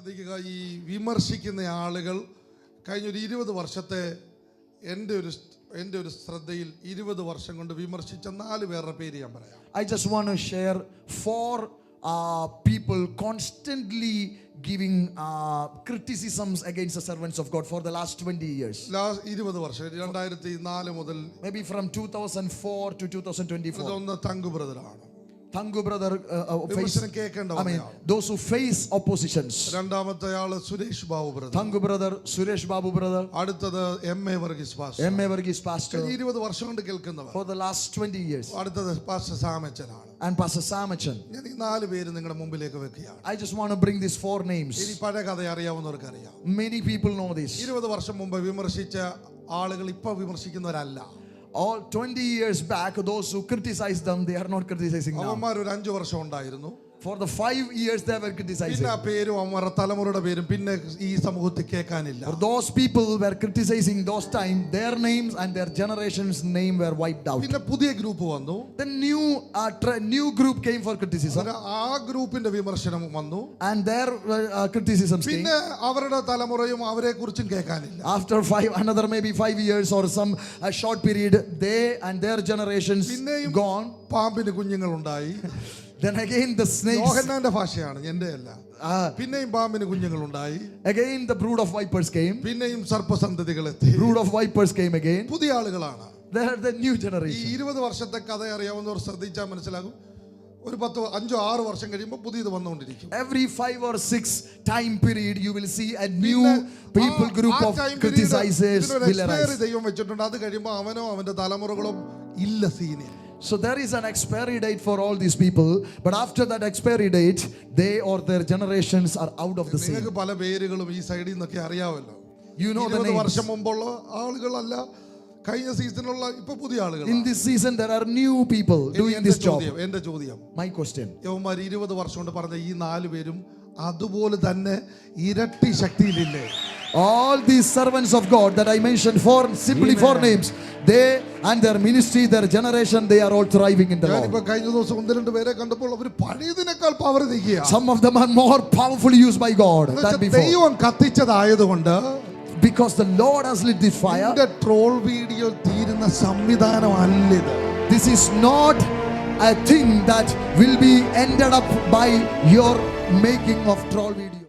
ശ്രദ്ധിക്കുക ഈ വിമർശിക്കുന്ന ആളുകൾ കഴിഞ്ഞ ഒരു ഇരുപത് വർഷത്തെ എന്റെ ഒരു എന്റെ ഒരു ശ്രദ്ധയിൽ ഇരുപത് വർഷം കൊണ്ട് വിമർശിച്ച നാല് പേരുടെ പേര് ഞാൻ പറയാം. I just want to share four people constantly giving criticisms against servants of God for the last twenty years last ഇരുപത് വർഷം രണ്ടായിരത്തി നാല് മുതൽ maybe from two thousand four to two thousand twenty four Thanku uh, brother വിമർശനം കേൾക്കേണ്ട mean, വന്നയാൾ. those who face രണ്ടാമത്തെ ആൾ Suresh Babu brother Thanku brother Suresh Babu brother അടുത്തത് M A Varghese pastor. M A Varghese pastor. ഇരുപത് വർഷം കൊണ്ട് കേൾക്കുന്നവർ. For the last 20 years അടുത്തത് പാസ്റ്റർ സാമച്ചനാണ്. ആൻഡ് പാസ്റ്റർ സാമച്ചൻ ഞാൻ ഈ നാല് പേര് നിങ്ങളുടെ മുമ്പിലേക്ക് വെക്കുകയാണ്. I just want bring these four names ഇനി. പഴയ കഥ അറിയാവുന്നവർക്ക് അറിയാം Many people know this. ഇരുപത് വർഷം മുമ്പ് വിമർശിച്ച ആളുകൾ ഇപ്പൊ വിമർശിക്കുന്നവരല്ല. All 20 years back, those who criticized them, they are not criticizing now. അവന്മാർ ഒരു അഞ്ചു വർഷം ഉണ്ടായിരുന്നു For the five years they were criticizing. പിന്നെ ആ പേരും അവന്മാരുടെ തലമുറയുടെ പേരും പിന്നെ ഈ സമൂഹത്തിൽ കേൾക്കാനില്ല For those people were criticizing those time, their names and their generation's name were wiped out. പിന്നെ പുതിയ ഗ്രൂപ്പ് വന്നു The new uh, new group came for criticism, ആ ഗ്രൂപ്പിന്റെ വിമർശനം വന്നു and their uh, criticisms. പിന്നെ അവരുടെ തലമുറയും അവരെ കുറിച്ചും കേൾക്കാനില്ല After five, another maybe five years or some a short period, they and their generations പിന്നെയും gone. പാമ്പിന് കുഞ്ഞുങ്ങളുണ്ടായി Then again the snakes, യോഹന്നാന്റെ ഭാഷയാണ് എന്റെ അല്ല uh, പിന്നെയും പാമ്പിന് കുഞ്ഞുങ്ങളുണ്ടായി again the brood of vipers came. പിന്നെയും സർപ്പസന്തതികൾ എത്തി Brood of vipers came again. പുതിയ ആളുകളാണ് They are the new ഈ generation. ഇരുപത് വർഷത്തെ കഥ അറിയാവുന്നവർ ശ്രദ്ധിച്ചാൽ മനസ്സിലാകും ഒരു പത്ത് അഞ്ചോ ആറ് വർഷം കഴിയുമ്പോൾ പുതിയത് വന്നുകൊണ്ടിരിക്കും Every five or six time period, you will see a new people group of criticizers will arise. ദൈവം വെച്ചിട്ടുണ്ട് അത് കഴിയുമ്പോൾ അവനോ അവന്റെ തലമുറകളോ ഇല്ല സീനിൽ So there is an expiry date for all these people, but after that expiry date, they or their generations are out of the scene. നിങ്ങൾക്ക് പല പേരുകളും ഈ സൈഡിൽ നിന്നൊക്കെ അറിയാമല്ലോ You know the ഇരുപത് names. വർഷം മുമ്പുള്ള ആളുകളല്ല കഴിഞ്ഞ സീസണിലുള്ള ഇപ്പൊ പുതിയ ആളുകൾ In this season, there are new people doing എന്റെ this job. ചോദ്യം എന്റെ ചോദ്യം My question. യവന്മാർ ഇരുപത് വർഷം കൊണ്ട് പറഞ്ഞ ഈ നാല് പേരും അതുപോലെ തന്നെ ഇരട്ടി ശക്തിയിലില്ലേ All these servants of God that I mentioned, four simply four names, they and their ministry, their generation, they are all thriving in the Lord. ഞാനിപ്പോ കഴിഞ്ഞ ദിവസം ഒന്ന് രണ്ട് പേരെ കണ്ടപ്പോൾ അവർ പഴയതിനേക്കാൾ പവർ നിൽക്കുക Some of them are more powerfully used by God than before. Because the Lord has lit this fire. Troll video തീരുന്ന സംവിധാനം അല്ലിത് This is not a thing that will be ended up by your making of troll video.